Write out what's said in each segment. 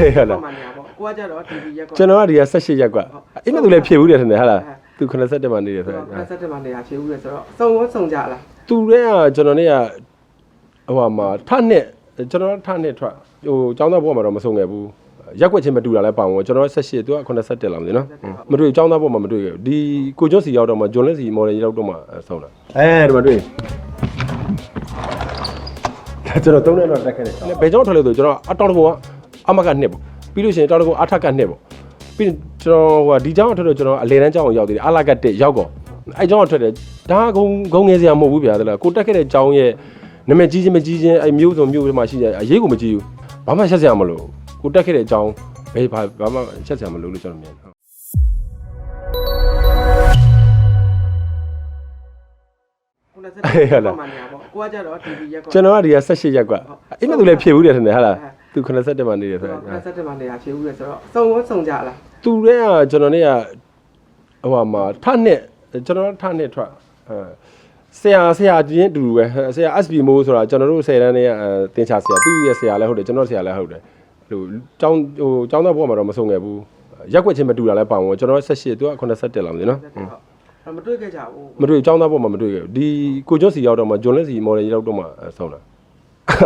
ဟုတ်လားမှန်ပါပေါ့ကိုကကြတော့ TV ရက်ကွာ ကျွန်တော်ကဒီက18ရက်ကအိမ်မက်သူလည်းဖြည့်ဘူးတယ်ထင်တယ်ဟာလားဟုတ် သူ87မှာနေတယ်ဆိုတော့ concept မှာနေရာဖြေဦးရဆိုတော့စုံဝစုံကြလားသူတဲ့ကကျွန်တော်နဲ့ကဟိုဟာမှာထနှစ်ကျွန်တော်ထနှစ်ထွက်ဟိုចောင်းသားဘွားမှာတော့မဆုံးခဲ့ဘူးရက်ွက်ချင်းမတူတာလည်းပါဝင်ကျွန်တော်78သူက87လောက်နေနော်မတွေ့ចောင်းသားဘွားမှာမတွေ့ခဲ့ဘူးဒီကိုကျွန်းစီရောက်တော့မှဂျွန်လက်စီမော်ဒယ်ရောက်တော့မှဆုံးတာအဲဒီမှာတွေ့ကျွန်တော်သုံးတဲ့တော့တက်ခဲ့တယ်ဘယ်ကြောင့်ထွက်လဲဆိုကျွန်တော်အတောင်တဘောက အမကနှစ်ပေါ့ပြီးလို့ရှိရင်တောင်တကုံအထက်ကနှစ်ပေါ့ပြီးရင်ကျွန်တော်ဟိုဒီကြောင်းထွက်တော့ကျွန်တော်အလေတန်းကြောင်းကိုရောက်သေးတယ်အလာကတက်ရောက်ကောအဲကြောင်းထွက်တယ်ဒါကဂုံဂုံငယ်စရာမဟုတ်ဘူးဗျာတလားကိုတက်ခဲ့တဲ့ကြောင်းရဲ့နာမည်ကြီးချင်းမကြီးချင်းအဲမျိုးစုံမျိုးမှာရှိကြအရေးကိုမကြည့်ဘူးဘာမှချက်စရာမလိုကိုတက်ခဲ့တဲ့ကြောင်းဘယ်ဘာဘာမှချက်စရာမလိုလို့ကျွန်တော်မြင်တယ်ကိုနဲ့ဆက်တက်မှနေရပေါ့ကိုကကြတော့ TV ရက်ကွာကျွန်တော်ကဒီက18ရက်ကွအိမ်မသူလည်းဖြည့်ဘူးတယ်ထင်တယ်ဟုတ်လား သူ87မှာနေတယ်ဆိုတော့87မှာနေတာဖြစ်ဦးတယ်ဆိုတော့စုံရောစုံကြလားသူတဲ့ကကျွန်တော်နဲ့ကဟိုမှာထနှစ်ကျွန်တော်ထနှစ်ထွက်အဲဆရာဆရာချင်းအတူတူပဲဆရာ SB မိုးဆိုတာကျွန်တော်တို့10တန်းနဲ့သင်ချဆရာသူ့ရဲ့ဆရာလည်းဟုတ်တယ်ကျွန်တော်ဆရာလည်းဟုတ်တယ်ဟိုကျောင်းဟိုကျောင်းသားဘဝမှာတော့မဆုံးခဲ့ဘူးရက်ွက်ချင်းမတူတာလည်းပါဝင်ကျွန်တော်78သူက87လာမယ်နော်မတွေ့ခဲ့ကြဘူးမတွေ့ကျောင်းသားဘဝမှာမတွေ့ခဲ့ဘူးဒီကိုကျွန်းစီရောက်တော့မှဂျွန်လက်စီမော်ဒယ်ရောက်တော့မှဆုံးလာ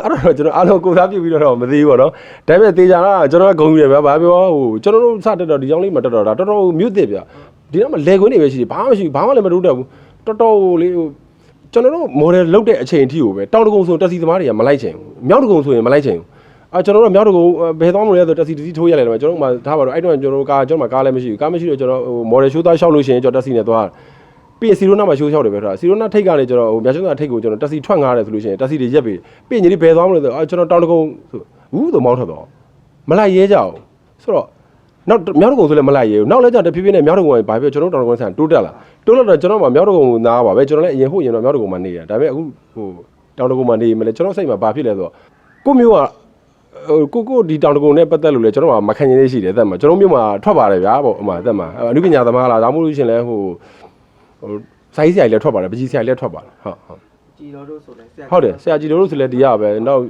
အဲ့တော့ကျွန်တော်အားလုံးကိုစားပြုတ်ပြီးတော့မသိဘူးပေါ့နော်ဒါပေမဲ့တေချာကကျွန်တော်ကဂုံယူတယ်ဗျာဘာပြောဟိုကျွန်တော်တို့စတက်တော့ဒီကြောင်းလေးမတက်တော့တာတော်တော်မြုပ်တစ်ဗျာဒီတော့မှလေခွင်းနေပဲရှိတယ်ဘာမှမရှိဘူးဘာမှလည်းမတိုးတက်ဘူးတော်တော်လေးဟိုကျွန်တော်တို့မော်ဒယ်လုတ်တဲ့အချိန်အထိကိုပဲတောင်တကုံဆိုတက်စီသမားတွေကမလိုက်ချင်ဘူးမြောက်တကုံဆိုရင်မလိုက်ချင်ဘူးအာကျွန်တော်တို့မြောက်တကုံဘယ်သွားမလဲဆိုတက်စီတစီထိုးရလိုက်တယ်ကျွန်တော်တို့မှထားပါတော့အဲ့တော့ကျွန်တော်တို့ကာကျွန်တော်မှကားလည်းမရှိဘူးကားမရှိတော့ကျွန်တော်ဟိုမော်ဒယ်ရှိုးသားရှောက်လို့ရှိရင်ကျွန်တော်တက်စီနဲ့သွား ပြီးရင်စီရိုနာမှာရှိုးရှောက်တယ်ပဲထားစီရိုနာထိတ်ကလည်းကျွန်တော်ဟိုမြတ်ချွန်းသာထိတ်ကိုကျွန်တော်တက်စီထွက်ငားတယ်ဆိုလို့ရှိရင်တက်စီတွေရက်ပြီးပြီးရင်ညီလေးဘယ်သွားမလဲဆိုအာကျွန်တော်တောင်တကုံဆိုဘူးဆိုမောင်းထွက်တော့မလိုက်ရဲကြအောင်ဆိုတော့နောက်မြောက်တကုံဆိုလည်းမလိုက်ရဲဘူးနောက်လည်းကျတဖြည်းဖြည်းနဲ့မြောက်တကုံကဘာဖြစ်ကျွန်တော်တောင်တကုံဆန်တိုးတက်လာတိုးလာတော့ကျွန်တော်မှမြောက်တကုံကိုနားပါပဲကျွန်တော်လည်းအရင်ဟုတ်ရင်တော့မြောက်တကုံမှာနေရဒါပေမဲ့အခုဟိုတောင်တကုံမှာနေမလဲကျွန်တော်စိတ်မှာဘာဖြစ်လဲဆိုတော့ကိုမျိုးကဟိုကိုကိုဒီတောင်တကုံနဲ့ပတ်သက်လို့လေကျွန်တော်ကမခံရင်လေးရှိတယ်အသက်မှာကျွန်တော်မြို့မှာထွက်ပါတယ်ဗျာပေါ့အမှအသက်မှာအနုပညာသမားလားဒါမှမဟုတ်လို့ရှရင်လဲဟို ဟိုစိုင်းဆရာကြီးလည်းထွက်ပါတယ်ပကြီးဆရာကြီးလည်းထွက်ပါတယ်ဟုတ်ဟုတ်ကြည်တော်တို့ဆိုလဲဆရာဟုတ်တယ်ဆရာကြီးတို့လို့ဆိုလဲဒီရပဲနောက်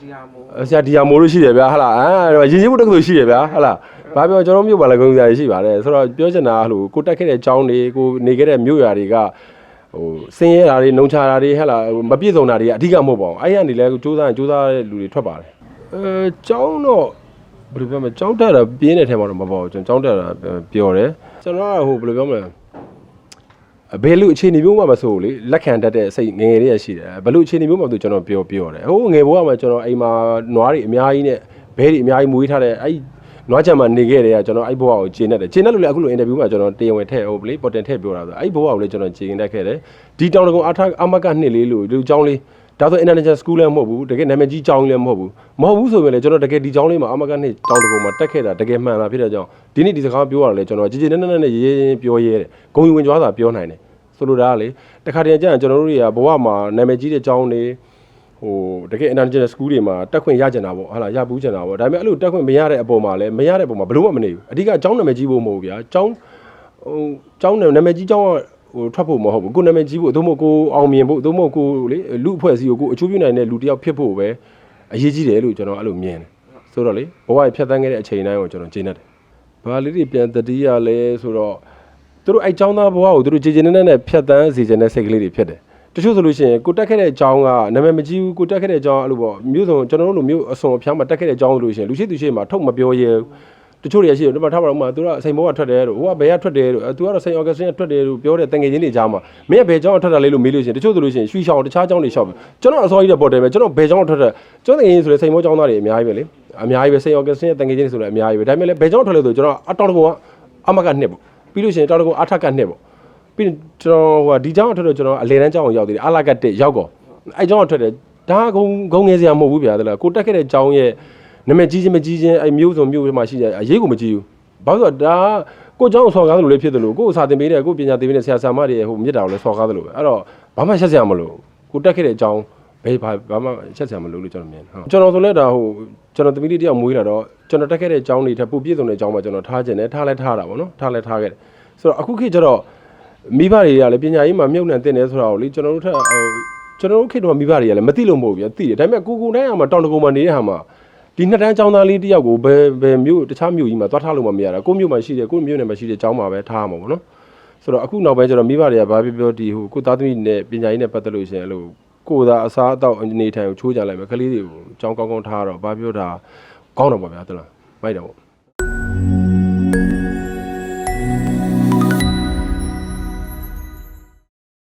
ဒီဟာမို့ဆရာဒီယာမိုးလို့ရှိတယ်ဗျာဟာလားအဲရင်းချင်းမှုတက္ကသိုလ်ရှိတယ်ဗျာဟာလားဘာပြောကျွန်တော်မြို့ပါလဲဂုဏ်ဆရာကြီးရှိပါတယ်ဆိုတော့ပြောချင်တာကဟိုကိုတက်ခဲ့တဲ့အကြောင်းတွေကိုနေခဲ့တဲ့မြို့ရွာတွေကဟိုစင်းရဲတာတွေနှုံချတာတွေဟဲ့လားဟိုမပြည့်စုံတာတွေကအဓိကမဟုတ်ပါဘူးအဲ့ရနေလဲစူးစမ်းရင်စူးစမ်းတဲ့လူတွေထွက်ပါတယ်အဲကျောင်းတော့ဘယ်လိုပြောမလဲကျောင်းတက်တာပြင်းတဲ့ထဲမှာတော့မပေါ့ကျွန်တော်ကျောင်းတက်တာပျော်တယ်ကျွန်တော်ကဟိုဘယ်လိုပြောမလဲ ဘယ်လိုအခြေအနေမျိုးမှမဆိုလေလက်ခံတတ်တဲ့စိတ်ငယ်ငယ်လေးရရှိတယ်ဘယ်လိုအခြေအနေမျိုးမှမဆိုကျွန်တော်ပြောပြောတယ်ဟိုငယ်ဘဝမှာကျွန်တော်အိမ်မှာနွားတွေအများကြီးနဲ့ဘဲတွေအများကြီးမွေးထားတဲ့အဲ့နွားချံမှာနေခဲ့တဲ့ကကျွန်တော်အဲ့ဘဝကိုဂျင်းနဲ့တယ်ဂျင်းနဲ့လို့လေအခုလိုအင်တာဗျူးမှာကျွန်တော်တရားဝင်ထည့်ဟိုလေပေါ်တင်ထည့်ပြောတာဆိုအဲ့ဘဝကိုလေကျွန်တော်ဂျင်းနဲ့ခဲ့တယ်ဒီတောင်တကုံအထအမကနှစ်လေးလို့ဒီကျောင်းလေး ဒါဆို international school လည်းမဟုတ်ဘူးတကယ်နာမည်ကြီးကျောင်းလည်းမဟုတ်ဘူးမဟုတ်ဘူးဆိုရင်လေကျွန်တော်တကယ်ဒီကျောင်းလေးမှာအမကနှစ်တောင်တကုံမှာတက်ခဲ့တာတကယ်မှန်တာဖြစ်တဲ့ကြောင့်ဒီနေ့ဒီစကားပြောရတာလေကျွန်တော်ကြည်ကြည်နက်နက်နဲ့ရေးရေးပြောရဲတယ်ဂုံယူဝင်ကြွားတာပြောနိုင်တယ်ဆိုလိုတာကလေတခါတည်းကျရင်ကျွန်တော်တို့တွေကဘဝမှာနာမည်ကြီးတဲ့ကျောင်းတွေဟိုတကယ် international school တွေမှာတက်ခွင့်ရကြတာပေါ့ဟာလားရပူးကြတာပေါ့ဒါပေမဲ့အဲ့လိုတက်ခွင့်မရတဲ့အပေါ်မှာလည်းမရတဲ့အပေါ်မှာဘယ်လို့မှမနေဘူးအဓိကကျောင်းနာမည်ကြီးဖို့မဟုတ်ဘူးဗျာကျောင်းဟိုကျောင်းနာမည်ကြီးကျောင်းက ဟိုထွက်ဖို့မဟုတ်ဘူးကိုနာမည်ကြီးဖို့သို့မဟုတ်ကိုအောင်မြင်ဖို့သို့မဟုတ်ကိုလေလူအဖွဲ့အစည်းကိုကိုအချိုးပြနိုင်တဲ့လူတစ်ယောက်ဖြစ်ဖို့ပဲအရေးကြီးတယ်လို့ကျွန်တော်အဲ့လိုမြင်တယ်ဆိုတော့လေဘဝဖြတ်သန်းခဲ့တဲ့အချိန်တိုင်းကိုကျွန်တော်ကျေနပ်တယ်ဘာလေးတွေပြန်တတိယလဲဆိုတော့သူတို့အဲ့ကျောင်းသားဘဝကိုသူတို့ကြည်ကြည်နက်နက်နဲ့ဖြတ်သန်းစေချင်တဲ့စိတ်ကလေးတွေဖြစ်တယ်တချို့ဆိုလို့ရှိရင်ကိုတက်ခဲ့တဲ့အကြောင်းကနာမည်မကြီးဘူးကိုတက်ခဲ့တဲ့အကြောင်းအဲ့လိုပေါ့မြို့စုံကျွန်တော်တို့လိုမျိုးအစုံအဖျားမှာတက်ခဲ့တဲ့အကြောင်းလို့ရှိရင်လူရှိသူရှိမှာထုတ်မပြောရဲဘူး တချို့တွေရှိတယ်ဒီမှာထားပါတော့မှသူကစိန်ဘောကထွက်တယ်လို့ဟိုကဘယ်ကထွက်တယ်လို့သူကတော့စိန်အော်ကက်စထရာထွက်တယ်လို့ပြောတဲ့တငယ်ချင်းတွေကြားမှာမင်းကဘယ်ကျောင်းကထွက်တာလဲလို့မေးလို့ရှိရင်တချို့ဆိုလို့ရှိရင်ရွှီရှောင်းတခြားကျောင်းတွေရှောက်ပြီကျွန်တော်အစောကြီးတဲ့ပေါ်တယ်ပဲကျွန်တော်ဘယ်ကျောင်းကထွက်တယ်ကျွန်တော်တငယ်ချင်းဆိုလဲစိန်ဘောကျောင်းသားတွေအများကြီးပဲလေအများကြီးပဲစိန်အော်ကက်စထရာတငယ်ချင်းတွေဆိုလဲအများကြီးပဲဒါပေမဲ့လည်းဘယ်ကျောင်းထွက်လဲဆိုကျွန်တော်အတောင်တကုံကအမကနှစ်ပေါ့ပြီးလို့ရှိရင်တောင်တကုံအထက်ကနှစ်ပေါ့ပြီးရင်ကျွန်တော်ဟိုဒီကျောင်းအထွက်တော့ကျွန်တော်အလေတန်းကျောင်းကိုရောက်သေးတယ်အလာကတက်ရောက်ကောအဲကျောင်းအထွက်တယ်ဒါကဂုံဂုံငယ်စရာမဟုတ်ဘူးဗျာတလားကိုတက်ခဲ့တဲ့ကျောင်းရဲ့ နာမည်ကြီးချင်းမကြီးချင်းအဲမျိုးစုံမျိုးမှာရှိကြအရေးကိုမကြည့်ဘူးဘာလို့လဲဆိုတော့ဒါကိုကျောင်းကိုဆော်ကားသလိုလေးဖြစ်တယ်လို့ကိုစာသင်ပေးတဲ့ကိုပညာသင်ပေးတဲ့ဆရာဆရာမတွေဟိုမြစ်တာကိုလည်းဆော်ကားသလိုပဲအဲ့တော့ဘာမှချက်စရာမလိုကိုတက်ခဲ့တဲ့ကျောင်းဘယ်ဘာဘာမှချက်စရာမလိုလို့ကျွန်တော်မြင်ဟုတ်ကျွန်တော်ဆိုလဲဒါဟိုကျွန်တော်သမီးလေးတယောက်မွေးလာတော့ကျွန်တော်တက်ခဲ့တဲ့ကျောင်းတွေထပ်ပိုပြည့်စုံတဲ့ကျောင်းမှာကျွန်တော်ထားခြင်းနဲ့ထားလဲထားတာပေါ့နော်ထားလဲထားခဲ့တယ်ဆိုတော့အခုခေတ်ကျတော့မိဘတွေကလည်းပညာရေးမှာမြုပ်နှံတင်တယ်ဆိုတာကိုလေကျွန်တော်တို့ထက်ဟိုကျွန်တော်တို့ခေတ်တော့မိဘတွေကလည်းမသိလို့မဟုတ်ဘူးပြသိတယ်ဒါပေမဲ့ကိုကိုတိုင်းအောင်မှာတောင်တကုံမှာနေတဲ့ဟာမှာ ဒီ ဒီနှစ်တန်းចောင်းသားလေးတယောက်ကိုဘယ်ဘယ်မြို့တခြားမြို့ကြီးမှာသွားထားလို့မမရတာကိုယ့်မြို့မှာရှိတယ်ကိုယ့်မြို့နယ်မှာရှိတဲ့ចောင်းမှာပဲထားရမှာပေါ့နော်ဆိုတော့အခုနောက်ပိုင်းကျတော့မိဘတွေကဘာပြောပြောဒီဟိုကိုသားသမီးနဲ့ပညာရေးနဲ့ပတ်သက်လို့ရှိရင်အဲ့လိုကိုယ်သာအစားအသောက်အနေထိုင်ကိုချိုးကြလိုက်မယ်ကလေးတွေကိုចောင်းကောင်းကောင်းထားတော့ဘာပြောတာကောင်းတော့ပါဗျာတလားမိုက်တယ်ပေါ့